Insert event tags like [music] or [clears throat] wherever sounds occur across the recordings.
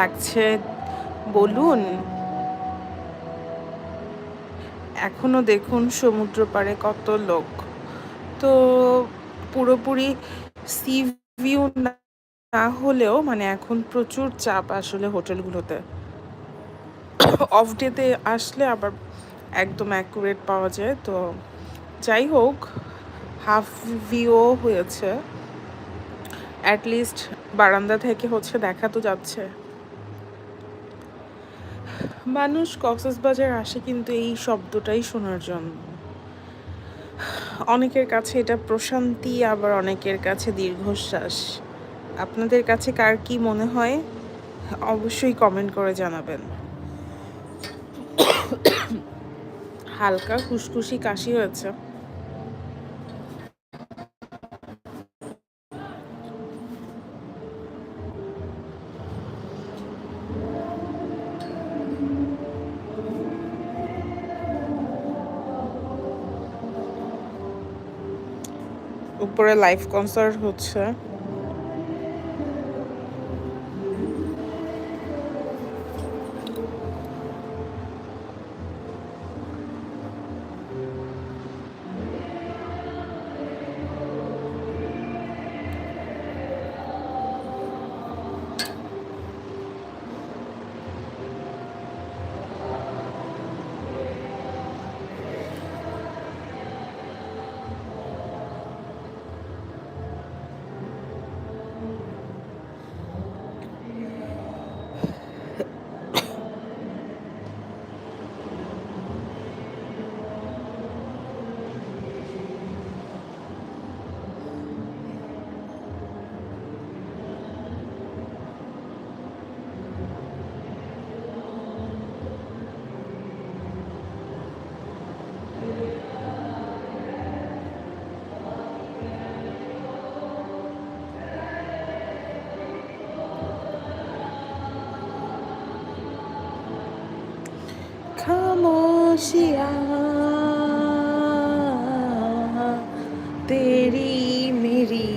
লাগছে? বলুন। এখনও দেখুন সমুদ্র পাড়ে কত লোক। তো পুরোপুরি সি ভিউ না হলেও মানে এখন প্রচুর চাপ আসলে হোটেলগুলোতে। [coughs] অফ ডেতে আসলে আবার একদম অ্যাকুরেট পাওয়া যায়। তো যাই হোক হাফ ভিউ হয়েছে। অ্যাটলিস্ট বারান্দা থেকে হচ্ছে দেখা তো যাচ্ছে। মানুষ কক্সবাজার আসে কিন্তু এই শব্দটাই শোনার জন্য। অনেকের কাছে এটা প্রশান্তি, আবার অনেকের কাছে দীর্ঘশ্বাস। আপনাদের কাছে কার কি মনে হয়? অবশ্যই কমেন্ট করে জানাবেন। হালকা খুশখুশি কাশি হয়েছে। উপরে লাইভ কনসার্ট হচ্ছে। আসিয়া তেরি মেরি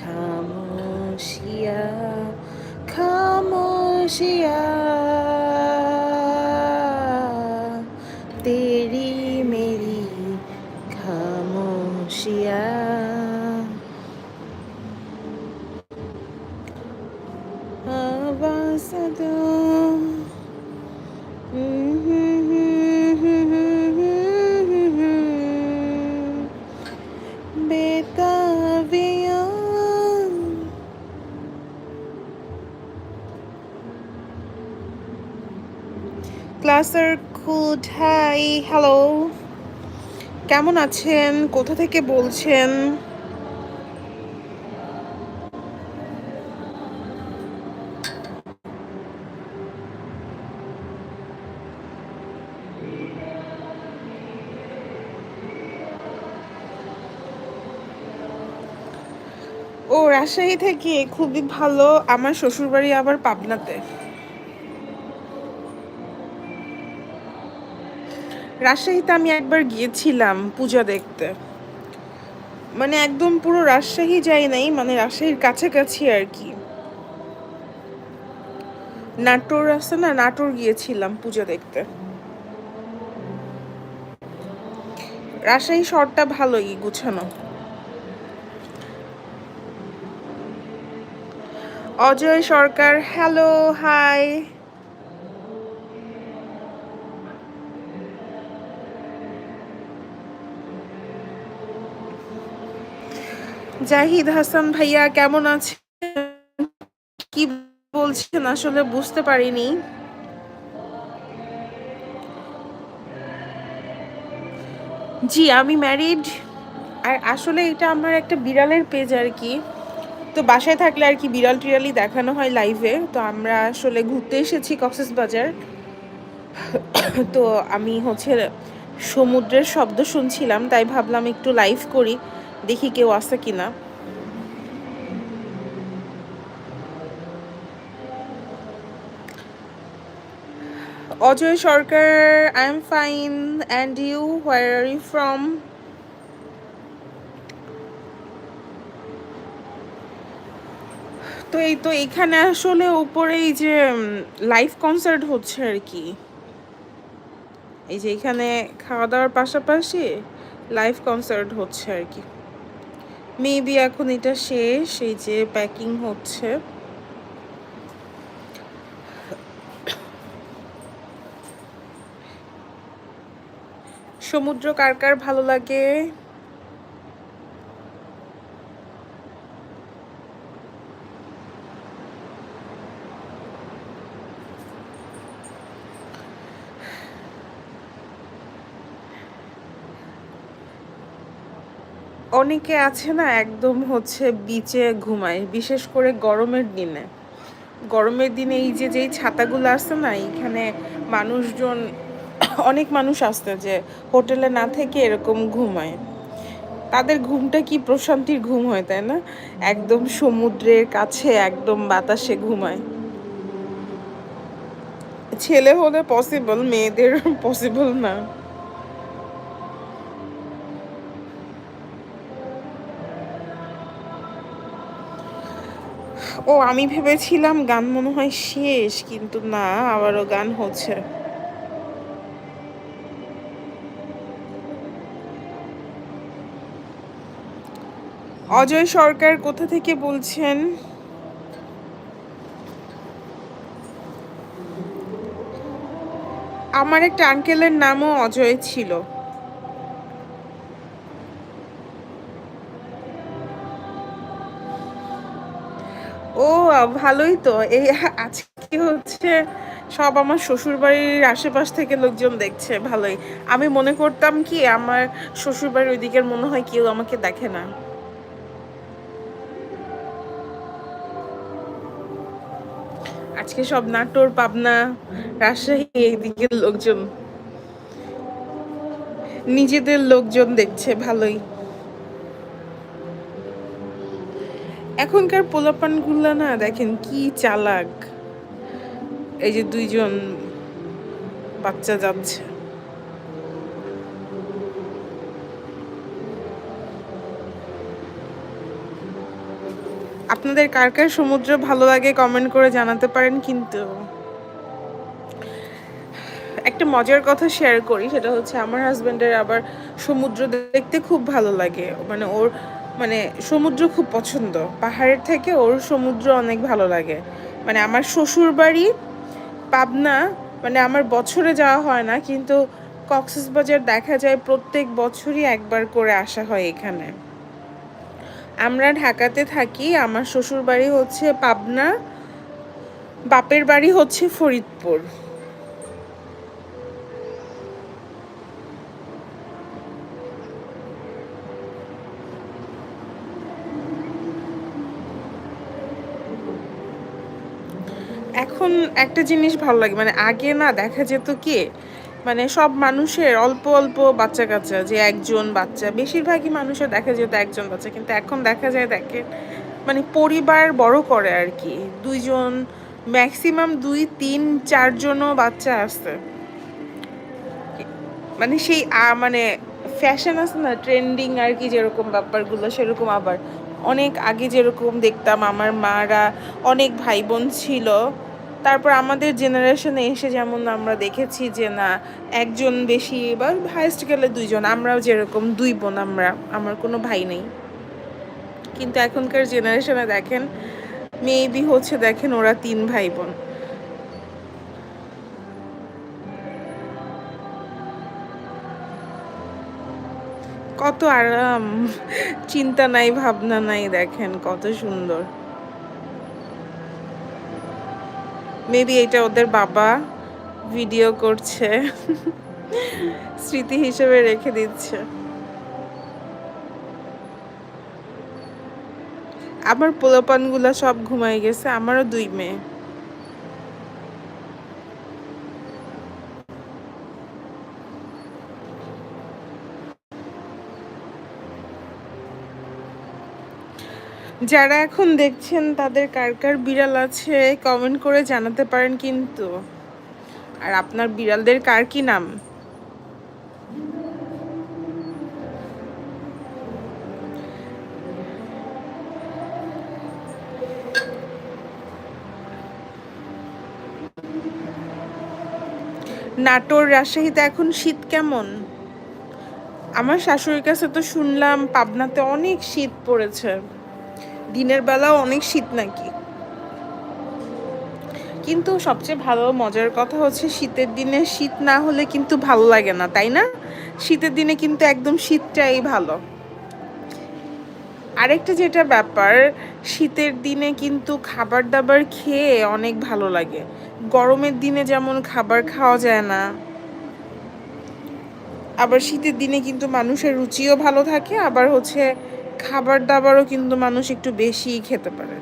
খামোশিয়া খামোশিয়া তেরি মেরি খামোশিয়া ক্লাসের কুড হাই হ্যালো কেমন আছেন? কোথা থেকে বলছেন? ও, রাজশাহী থেকে, খুবই ভালো। আমার শ্বশুরবাড়ি আবার পাবনাতে। রাজশাহীতে আমি একবার গিয়েছিলাম পূজা দেখতে। মানে একদম পুরো রাজশাহী যাই নাই মানে রাজশাহীর কাছাকাছি আর কি। নাটোর আছে না, নাটোর গিয়েছিলাম পূজা দেখতে। রাজশাহী শহরটা ভালোই গুছানো। Ajay Sarkar, hello, hi. Zahid Hasan ভাইয়া, কেমন আছে কি বলছেন? আসলে বুঝতে পারিনি। জি, আমি ম্যারিড আর আসলে এটা আমার একটা বিড়ালের পেজ আর কি। তো বাসায় থাকলে আর কি বিড়াল টিড়ালই দেখানো হয় লাইভে তো আমরা আসলে ঘুরতে এসেছি কক্সেস বাজার। তো আমি হচ্ছে সমুদ্রের শব্দ শুনছিলাম, তাই ভাবলাম একটু লাইভ করি। দেখি কেউ আসে কিনা। Ajay Sarkar I am fine and you where are you from তো এই তো এখানে আসলে উপরে এই যে লাইভ কনসার্ট হচ্ছে আর কি। এই যে এখানে খাওয়া দাওয়ার পাশাপাশি লাইভ কনসার্ট হচ্ছে আর কি। মেবি এখন এটা শেষ এই যে প্যাকিং হচ্ছে। সমুদ্র কার কার ভালো লাগে? অনেকে আছে না, একদম হচ্ছে বিচে ঘুমায়, বিশেষ করে গরমের দিনে। গরমের দিনে এই যে, যেই ছাতাগুলো আসছে না, এইখানে মানুষজন, অনেক মানুষ আসতে যে, হোটেলে না থেকে এরকম ঘুমায়। তাদের ঘুমটা কি প্রশান্তির ঘুম হয়, তাই না? একদম সমুদ্রের কাছে একদম বাতাসে ঘুমায়। ছেলে হলে পসিবল মেয়েদের পসিবল না। ও, আমি ভেবেছিলাম গান মনে হয় শেষ, কিন্তু না, আবারও গান হচ্ছে। অজয় সরকার কোথা থেকে বলছেন? আমার একটা আঙ্কেলের নামও অজয় ছিল। ও, ভালোই তো। এই আজকে হচ্ছে? সব আমার শ্বশুর বাড়ির আশেপাশ থেকে লোকজন দেখছে, ভালোই। আমি মনে করতাম কি, আমার শ্বশুর বাড়ির ওই দিকের মনে হয় কেউ আমাকে দেখে না। আজকে সব নাটোর, পাবনা, রাজশাহী এই দিকের লোকজন। নিজেদের লোকজন দেখছে, ভালোই। এখনকার পোলাপানগুলো না, দেখেন কি চালাক। এই যে দুইজন বাচ্চা যাচ্ছে। আপনাদের কার কার সমুদ্র ভালো লাগে কমেন্ট করে জানাতে পারেন, কিন্তু একটা মজার কথা শেয়ার করি, সেটা হচ্ছে আমার হাজব্যান্ডের আবার সমুদ্র দেখতে খুব ভালো লাগে। মানে ওর মানে সমুদ্র খুব পছন্দ। পাহাড়ের থেকে ওর সমুদ্র অনেক ভালো লাগে। মানে আমার শ্বশুর বাড়ি পাবনা মানে আমার বছরে যাওয়া হয় না, কিন্তু কক্সবাজার দেখা যায় প্রত্যেক বছরই একবার করে আসা হয় এখানে। আমরা ঢাকাতে থাকি, আমার শ্বশুর বাড়ি হচ্ছে পাবনা, বাপের বাড়ি হচ্ছে ফরিদপুর। এখন একটা জিনিস ভালো লাগে মানে আগে না দেখা যেত কি মানে সব মানুষের অল্প অল্প বাচ্চা কাচ্চা, যে একজন বাচ্চা, বেশিরভাগই মানুষের দেখা যেত একজন বাচ্চা, কিন্তু এখন দেখা যায় দেখে মানে পরিবার বড় করে আর কি, দুইজন ম্যাক্সিমাম দুই, তিন, চারজনও বাচ্চা আসছে। মানে সেই মানে ফ্যাশন আছে না ট্রেন্ডিং আর কি যেরকম ব্যাপারগুলো, সেরকম আবার। অনেক আগে যেরকম দেখতাম, আমার মারা অনেক ভাই বোন ছিল তারপর আমাদের জেনারেশনে এসে যেমন আমরা দেখেছি যে না, একজন বেশি বা হাইস্ট গেলে দুইজন, আমরাও যেরকম দুই বোন, আমরা, আমার কোনো ভাই নেই। কিন্তু এখনকার জেনারেশনে দেখেন মেবি হচ্ছে দেখেন ওরা তিন ভাই বোন। কত আরাম, চিন্তা নাই, ভাবনা নাই, দেখেন কত সুন্দর। মেবি এটা ওদের বাবা ভিডিও করছে। স্মৃতি হিসেবে রেখে দিচ্ছে। আমার পোলাপানগুলা সব ঘুমাই গেছে, আমারও দুই মেয়ে। যারা এখন দেখছেন, তাদের কার কার বিড়াল আছে কমেন্ট করে জানাতে পারেন কিন্তু। আর আপনার বিড়ালদের কার কি নাম? নাটোর রাজশাহীতে এখন শীত কেমন? আমার শাশুড়ির কাছে তো শুনলাম পাবনাতে অনেক শীত পড়েছে। দিনের বেলাও অনেক শীত নাকি? কিন্তু সবচেয়ে ভালো, মজার কথা হচ্ছে শীতের দিনে শীত না হলে কিন্তু ভালো লাগে না, তাই না? শীতের দিনে কিন্তু একদম শীতটাই ভালো। আরেকটা যেটা ব্যাপার, শীতের দিনে কিন্তু খাবার দাবার খেয়ে অনেক ভালো লাগে। গরমের দিনে যেমন খাবার খাওয়া যায় না, আবার শীতের দিনে কিন্তু মানুষের রুচিও ভালো থাকে, আবার হচ্ছে খাবার দাবারও কিন্তু মানুষ একটু বেশিই খেতে পারে।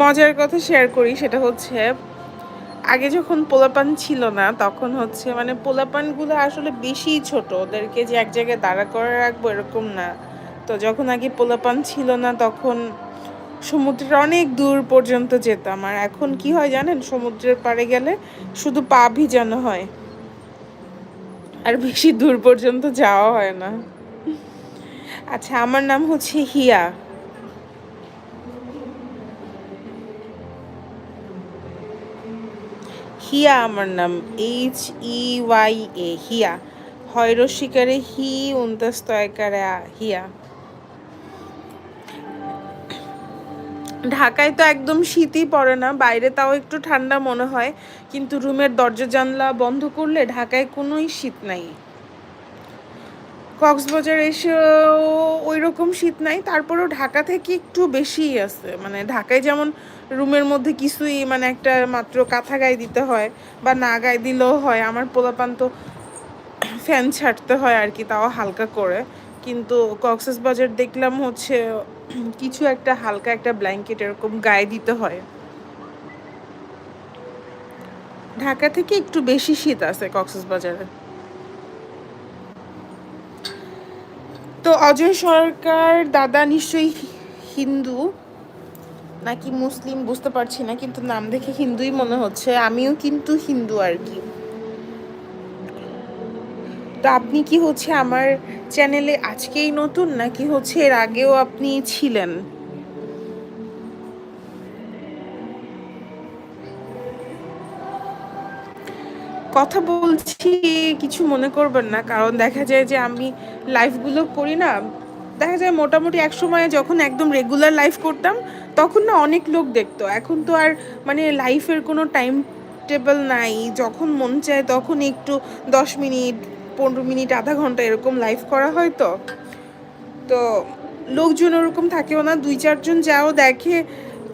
মজার কথা শেয়ার করি সেটা হচ্ছে, আগে যখন পোলাপান ছিল না, তখন হচ্ছে মানে পোলাপানগুলো আসলে বেশি ছোট, ওদেরকে যে এক জায়গায় দাঁড়া করে রাখব এরকম না। তো যখন আগে পোলাপান ছিল না, তখন সমুদ্রের অনেক দূর পর্যন্ত যেতাম। আর এখন কি হয় জানেন, সমুদ্রের পাড়ে গেলে শুধু পা ভিজানো হয়। আর বেশি দূর পর্যন্ত যাওয়া হয় না। আচ্ছা আমার নাম হচ্ছে হিয়া। হিয়া আমার নাম এইচ ই ওয়াই এ হিয়া। হয় শিকারে হি উন্তস্তয়কারে হিয়া। ঢাকায় তো একদম শীতই পড়ে না, বাইরে তাও একটু ঠান্ডা মনে হয়, কিন্তু রুমের দরজা জানলা বন্ধ করলে ঢাকায় কোনোই শীত নাই। কক্সবাজার এসেও ওই রকম শীত নাই, তারপরেও ঢাকা থেকে একটু বেশিই আছে মানে ঢাকায় যেমন রুমের মধ্যে কিছুই মানে একটা মাত্র কাঁথা গায়ে দিতে হয় বা না গায়ে দিলেও হয়, আমার পোলাপান তো ফ্যান ছাড়তে হয় আর কি, তাও হালকা করে, কিন্তু কক্সেস বাজার দেখলাম হচ্ছে [clears throat] কিছু একটা হালকা একটা ব্ল্যাঙ্কেট এরকম গায়ে দিতে হয়। ঢাকা থেকে একটু বেশি শীত আছে কক্সেস বাজারে তো অজয় সরকার দাদা নিশ্চয়ই হিন্দু, নাকি মুসলিম বুঝতে পারছি না, কিন্তু নাম দেখে হিন্দুই মনে হচ্ছে। আমিও কিন্তু হিন্দু আর কি। তো আপনি কি হচ্ছে আমার চ্যানেলে আজকেই নতুন, নাকি হচ্ছে এর আগেও আপনি ছিলেন? কথা বলছি, কিছু মনে করবেন না, কারণ দেখা যায় যে আমি লাইফগুলো করি না। দেখা যায় মোটামুটি এক সময় যখন একদম রেগুলার লাইফ করতাম, তখন না অনেক লোক দেখতো। এখন তো আর মানে লাইফের কোনো টাইম টেবিল নাই। যখন মন চায় তখন একটু দশ মিনিট পনেরো মিনিট, আধা ঘণ্টা এরকম লাইভ করা হয় তো। তো লোকজন ওরকম থাকেও না, দুই চারজন যাও দেখে,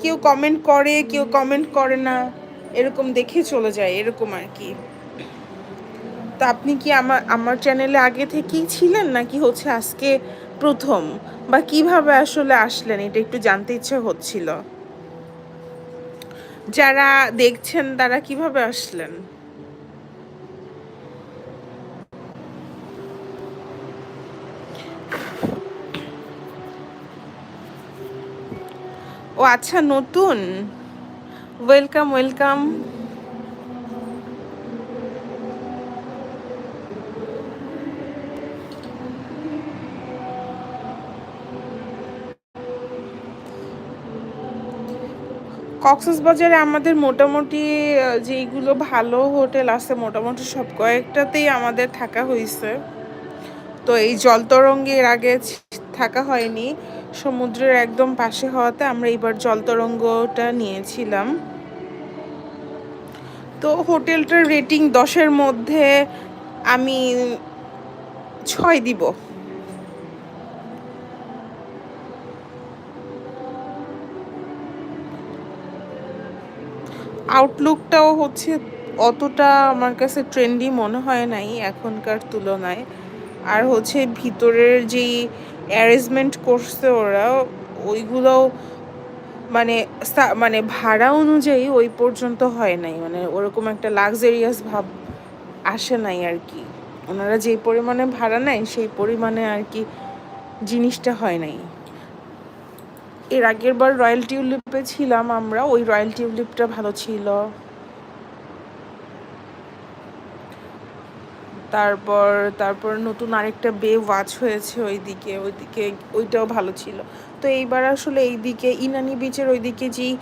কেউ কমেন্ট করে, কেউ কমেন্ট করে না, এরকম দেখে চলে যায়, এরকম আর কি। তো আপনি কি আমার আমার চ্যানেলে আগে থেকেই ছিলেন নাকি হচ্ছে আজকে প্রথম? বা কীভাবে আসলে আসলেন? এটা একটু জানতে ইচ্ছে হচ্ছিল। যারা দেখছেন তারা কীভাবে আসলেন? ও আচ্ছা নতুন। ওয়েলকাম ওয়েলকাম কক্সবাজারে আমাদের মোটামুটি যেইগুলো ভালো হোটেল আছে, মোটামুটি সব কয়েকটাতেই আমাদের থাকা হয়েছে তো এই জলতরঙ্গের আগে থাকা হয়নি। সমুদ্রের একদম পাশে হওয়াতে আমরা এবার জলতরঙ্গটা নিয়েছিলাম। তো হোটেলটার রেটিং দশের মধ্যে আমি ছয় দিব। আউটলুকটাও হচ্ছে অতটা আমার কাছে ট্রেন্ডি মনে হয় নাই এখনকার তুলনায়। আর হচ্ছে ভিতরের যেই অ্যারেঞ্জমেন্ট করছে ওরা, ওইগুলোও মানে মানে ভাড়া অনুযায়ী ওই পর্যন্ত হয় নাই। মানে ওরকম একটা লাক্সারিয়াস ভাব আসে নাই আর কি। ওনারা যেই পরিমাণে ভাড়া নেয়, সেই পরিমাণে আর কি জিনিসটা হয় নাই। এর আগের বার রয়্যাল টিউলিপে ছিলাম আমরা, ওই রয়্যাল টিউলিপটা ভালো ছিল। তারপর তারপর নতুন আরেকটা বে ওয়াচ হয়েছে ওইদিকে ওইদিকে, ওইটাও ভালো ছিল। তো এইবার আসলে এইদিকে, ইনানি বিচের ওইদিকে যেই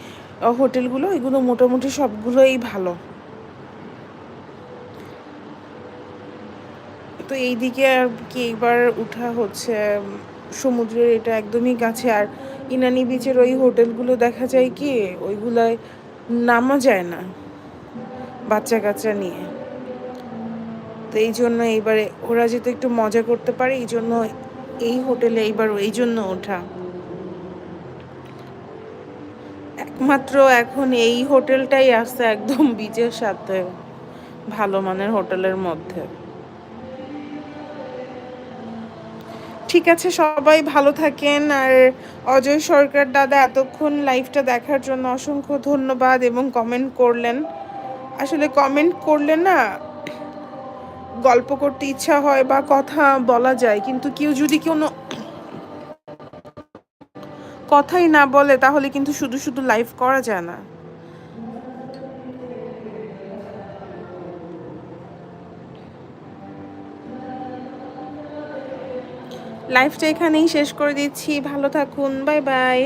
হোটেলগুলো এগুলো মোটামুটি সবগুলোই ভালো। তো এইদিকে আর কি, এইবার উঠা হচ্ছে সমুদ্রের এটা একদমই কাছে আর ইনানি বিচের ওই হোটেলগুলো দেখা যায় কি, ওইগুলায় নামা যায় না বাচ্চা কাচ্চা নিয়ে। তো এই জন্য এইবারে ওরা যাতে একটু মজা করতে পারে, এই জন্য এই হোটেলে এইবার এই জন্য ওঠা। একমাত্র এখন এই হোটেলটাই আছে একদম বিচের সাথে, ভালো মানের হোটেলের মধ্যে। ঠিক আছে, সবাই ভালো থাকেন। আর অজয় সরকার দাদা, এতক্ষণ লাইভটা দেখার জন্য অসংখ্য ধন্যবাদ এবং কমেন্ট করলেন। আসলে কমেন্ট করলে না গল্প করতে ইচ্ছা হয় বা কথা বলা যায়, কিন্তু কেউ যদি কোনো কথাই না বলে, তাহলে কিন্তু শুধু শুধু লাইভ করা যায় না। লাইফটা এখানেই শেষ করে দিচ্ছি। ভালো থাকুন। Bye bye